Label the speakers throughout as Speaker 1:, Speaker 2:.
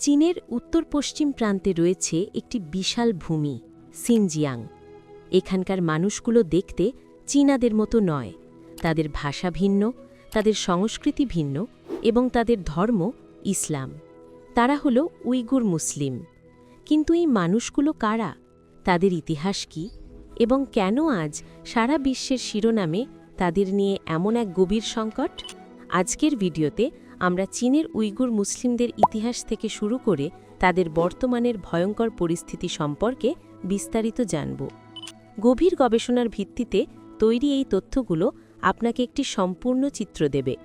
Speaker 1: চীনের উত্তর পশ্চিম প্রান্তে রয়েছে একটি বিশাল ভূমি, সিনজিয়াং। এখানকার মানুষগুলো দেখতে চীনাদের মতো নয়। তাদের ভাষা ভিন্ন, তাদের সংস্কৃতি ভিন্ন এবং তাদের ধর্ম ইসলাম। তারা হল উইগুর মুসলিম। কিন্তু এই মানুষগুলো কারা? তাদের ইতিহাস কি? এবং কেন আজ সারা বিশ্বের শিরোনামে তাদের নিয়ে এমন এক গভীর সংকট? আজকের ভিডিওতে আমরা চীনের উইগুর মুসলিমদের ইতিহাস থেকে শুরু করে তাদের বর্তমানের ভয়ঙ্কর পরিস্থিতি সম্পর্কে বিস্তারিত জানব। গভীর গবেষণার ভিত্তিতে তৈরি এই তথ্যগুলো আপনাকে একটি সম্পূর্ণ চিত্র দেবে।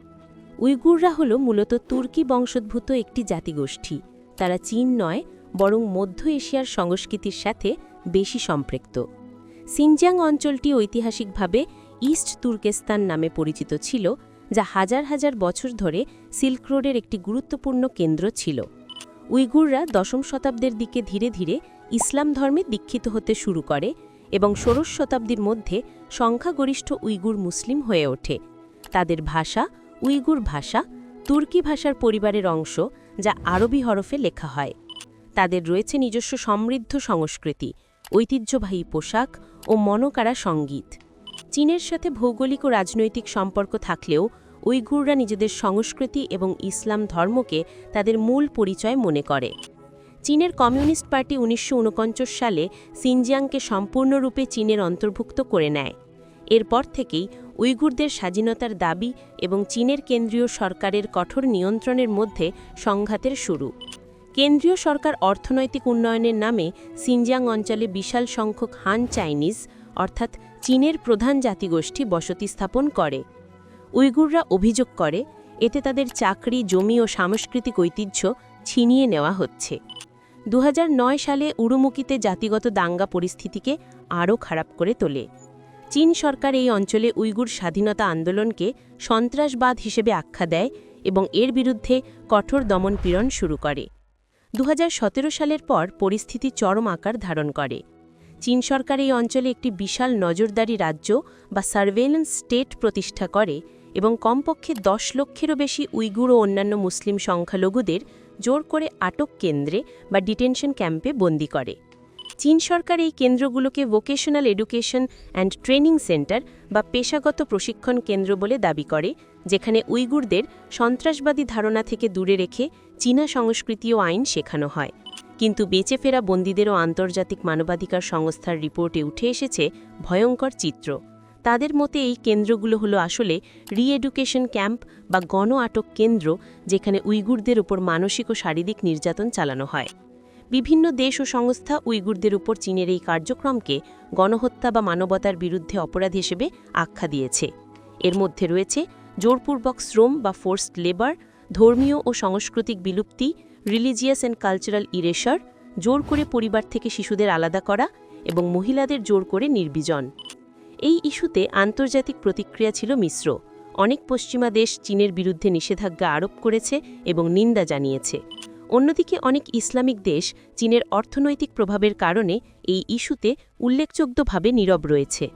Speaker 1: উইগুররা হল মূলত তুর্কি বংশোদ্ভূত একটি জাতিগোষ্ঠী। তারা চীন নয়, বরং মধ্য এশিয়ার সংস্কৃতির সাথে বেশি সম্পৃক্ত। সিনজাং অঞ্চলটি ঐতিহাসিকভাবে ইস্ট তুর্কেস্তান নামে পরিচিত ছিল যা হাজার হাজার বছর ধরে সিল্ক রোডের একটি গুরুত্বপূর্ণ কেন্দ্র ছিল। উইগুররা দশম শতাব্দীর দিকে ধীরে ধীরে ইসলাম ধর্মে দীক্ষিত হতে শুরু করে এবং ষোড়শ শতাব্দীর মধ্যে সংখ্যাগরিষ্ঠ উইগুর মুসলিম হয়ে ওঠে। তাদের ভাষা উইগুর ভাষা, তুর্কি ভাষার পরিবারের অংশ, যা আরবি হরফে লেখা হয়। তাদের রয়েছে নিজস্ব সমৃদ্ধ সংস্কৃতি, ঐতিহ্যবাহী পোশাক ও মনকারা সংগীত। চীনের সাথে ভৌগোলিক ও রাজনৈতিক সম্পর্ক থাকলেও উইগুররা নিজেদের সংস্কৃতি এবং ইসলাম ধর্মকে তাদের মূল পরিচয় মনে করে। চীনের কমিউনিস্ট পার্টি উনিশশো উনপঞ্চাশ সালে সিনজিয়াংকে সম্পূর্ণরূপে চীনের অন্তর্ভুক্ত করে নেয়। এরপর থেকেই উইগুরদের স্বাধীনতার দাবি এবং চীনের কেন্দ্রীয় সরকারের কঠোর নিয়ন্ত্রণের মধ্যে সংঘাতের শুরু। কেন্দ্রীয় সরকার অর্থনৈতিক উন্নয়নের নামে সিনজিয়াং অঞ্চলে বিশাল সংখ্যক হান চাইনিজ অর্থাৎ চীনের প্রধান জাতিগোষ্ঠী বসতি স্থাপন করে। উইগুররা অভিযোগ করে, এতে তাদের চাকরি, জমি ও সাংস্কৃতিক ঐতিহ্য ছিনিয়ে নেওয়া হচ্ছে। দু হাজার নয় সালে উড়ুমুকিতে জাতিগত দাঙ্গা পরিস্থিতিকে আরও খারাপ করে তোলে। চীন সরকার এই অঞ্চলে উইগুর স্বাধীনতা আন্দোলনকে সন্ত্রাসবাদ হিসেবে আখ্যা দেয় এবং এর বিরুদ্ধে কঠোর দমনপীড়ন শুরু করে। দু হাজার সতেরো সালের পর পরিস্থিতি চরম আকার ধারণ করে। চীন সরকার এই অঞ্চলে একটি বিশাল নজরদারি রাজ্য বা সার্ভেলেন্স স্টেট প্রতিষ্ঠা করে এবং কমপক্ষে দশ লক্ষেরও বেশি উইগুর ও অন্যান্য মুসলিম সংখ্যালঘুদের জোর করে আটক কেন্দ্রে বা ডিটেনশন ক্যাম্পে বন্দি করে। চীন সরকার এই কেন্দ্রগুলোকে vocational education and training centre বা পেশাগত প্রশিক্ষণ কেন্দ্র বলে দাবি করে, যেখানে উইগুরদের সন্ত্রাসবাদী ধারণা থেকে দূরে রেখে চীনা সংস্কৃতি ও আইন শেখানো হয়। কিন্তু বেঁচে ফেরা বন্দীদেরও আন্তর্জাতিক মানবাধিকার সংস্থার রিপোর্টে উঠে এসেছে ভয়ঙ্কর চিত্র। তাদের মতে এই কেন্দ্রগুলো হলো আসলে রিএডুকেশন ক্যাম্প বা গণ আটক কেন্দ্র, যেখানে উইগুরদের উপর মানসিক ও শারীরিক নির্যাতন চালানো হয়। বিভিন্ন দেশ ও সংস্থা উইগুরদের উপর চীনের এই কার্যক্রমকে গণহত্যা বা মানবতার বিরুদ্ধে অপরাধ হিসেবে আখ্যা দিয়েছে। এর মধ্যে রয়েছে জোরপূর্বক শ্রম বা ফোর্সড লেবার, ধর্মীয় ও সাংস্কৃতিক বিলুপ্তি রিলিজিয়াস অ্যান্ড কালচারাল ইরেশার, জোর করে পরিবার থেকে শিশুদের আলাদা করা এবং মহিলাদের জোর করে নির্বিজন। এই ইস্যুতে আন্তর্জাতিক প্রতিক্রিয়া ছিল মিশ্র। অনেক পশ্চিমা দেশ চীনের বিরুদ্ধে নিষেধাজ্ঞা আরোপ করেছে এবং নিন্দা জানিয়েছে। অন্যদিকে অনেক ইসলামিক দেশ চীনের অর্থনৈতিক প্রভাবের কারণে এই ইস্যুতে উল্লেখযোগ্যভাবে নীরব রয়েছে।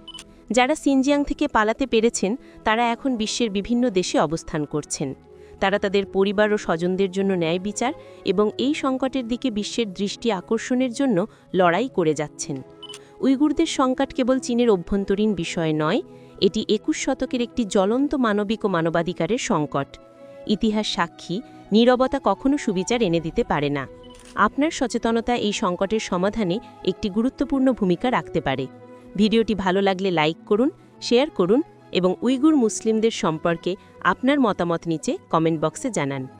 Speaker 1: যারা সিনজিয়াং থেকে পালাতে পেরেছেন, তারা এখন বিশ্বের বিভিন্ন দেশে অবস্থান করছেন। তারা তাদের পরিবার ও স্বজনদের জন্য ন্যায় বিচার এবং এই সংকটের দিকে বিশ্বের দৃষ্টি আকর্ষণের জন্য লড়াই করে যাচ্ছেন। উইগুরদের সংকট কেবল চীনের অভ্যন্তরীণ বিষয় নয়, এটি একুশ শতকের একটি জ্বলন্ত মানবিক ও মানবাধিকারের সংকট। ইতিহাস সাক্ষী, নীরবতা কখনো সুবিচার এনে দিতে পারে না। আপনার সচেতনতা এই সংকটের সমাধানে একটি গুরুত্বপূর্ণ ভূমিকা রাখতে পারে। ভিডিওটি ভালো লাগলে লাইক করুন, শেয়ার করুন এবং উইগুর মুসলিমদের সম্পর্কে আপনার মতামত নিচে কমেন্ট বক্সে জানান।